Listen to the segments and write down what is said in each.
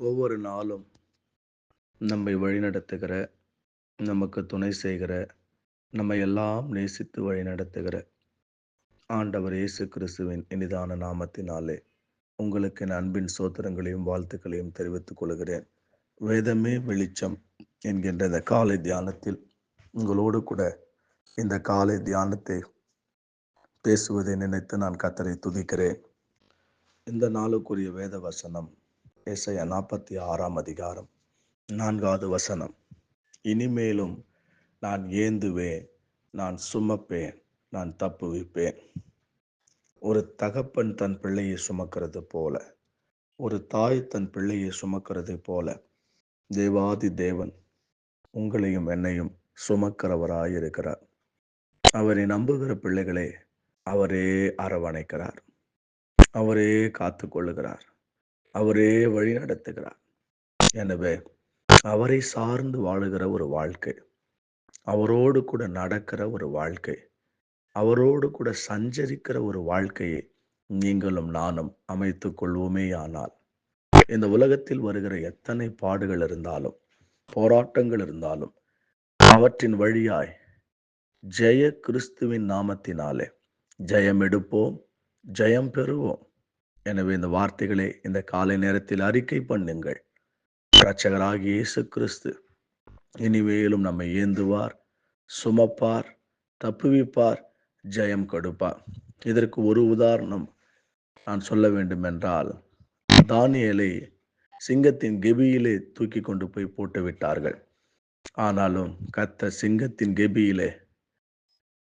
ஒவ்வொரு நாளும் நம்மை வழிநடத்துகிற நமக்கு துணை செய்கிற நம்மை எல்லாம் நேசித்து வழிநடத்துகிற ஆண்டவர் இயேசு கிறிஸ்துவின் இனிதான நாமத்தினாலே உங்களுக்கு என் அன்பின் சோத்திரங்களையும் வாழ்த்துக்களையும் தெரிவித்துக் கொள்கிறேன். வேதமே வெளிச்சம் என்கின்ற இந்த காலை தியானத்தில் உங்களோடு கூட இந்த காலை தியானத்தை பேசுவதை நினைத்து நான் கத்தரை துதிக்கிறேன். இந்த நாளுக்குரிய வேத வசனம் ஏசாயா நாற்பத்தி ஆறாம் அதிகாரம். நான்காவது வசனம். இனிமேலும் நான் ஏந்துவேன் நான் சுமப்பேன் நான் தப்புவிப்பேன் ஒரு தகப்பன் தன் பிள்ளையை சுமக்கிறது போல ஒரு தாய் தன் பிள்ளையை சுமக்கிறது போல தேவாதி தேவன் உங்களையும் என்னையும் சுமக்கிறவராயிருக்கிறார். அவரை நம்புகிற பிள்ளைகளே அவரே அரவணைக்கிறார். அவரே காத்து கொள்ளுகிறார் அவரே வழி நடத்துகிறார். எனவே அவரை சார்ந்து வாழுகிற ஒரு வாழ்க்கை அவரோடு கூட நடக்கிற ஒரு வாழ்க்கை அவரோடு கூட சஞ்சரிக்கிற ஒரு வாழ்க்கையை நீங்களும் நானும் அமைத்துக் கொள்வோமே ஆனால் இந்த உலகத்தில் வருகிற எத்தனை பாடுகள் இருந்தாலும் போராட்டங்கள் இருந்தாலும் அவற்றின் வழியாய் ஜெய கிறிஸ்துவின் நாமத்தினாலே ஜெயம் எடுப்போம் ஜெயம் பெறுவோம். எனவே இந்த வார்த்தைகளை இந்த காலை நேரத்தில் அறிக்கை பண்ணுங்கள். இரட்சகராகிய இயேசு கிறிஸ்து இனிமேலும் நம்மை ஏந்துவார் சுமப்பார் தப்புவிப்பார் ஜெயம் கொடுப்பார். இதற்கு ஒரு உதாரணம் நான் சொல்ல வேண்டும் என்றால் தானியலை சிங்கத்தின் கெபியிலே தூக்கி கொண்டு போய் போட்டு விட்டார்கள். ஆனாலும் கத்த சிங்கத்தின் கெபியிலே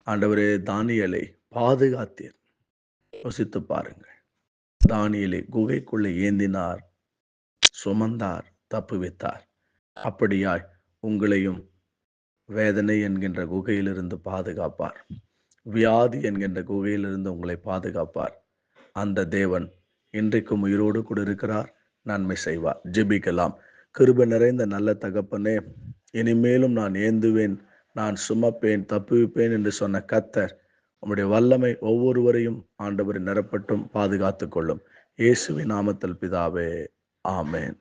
ஆண்டவரே தானியலை பாதுகாத்தீர். யோசித்து பாருங்கள். தானியலை குகைக்குள்ளே ஏந்தினார். சுமந்தார் தப்புவித்தார் அப்படியாய் உங்களையும் வேதனை என்கின்ற குகையிலிருந்து பாதுகாப்பார். வியாதி என்கின்ற குகையிலிருந்து உங்களை பாதுகாப்பார். அந்த தேவன் இன்றைக்கும் உயிரோடு கூட இருக்கிறார். நன்மை செய்வார். ஜெபிக்கலாம். கிருப நிறைந்த நல்ல தகப்பனே இனிமேலும் நான் ஏந்துவேன் நான் சுமப்பேன் தப்புவிப்பேன் என்று சொன்ன கத்தர் உம்முடைய வல்லமை ஒவ்வொருவரையும் ஆண்டவரை நிரப்பட்டும் பாதுகாத்து கொள்ளும். இயேசுவின் நாமத்தில் பிதாவே ஆமேன்.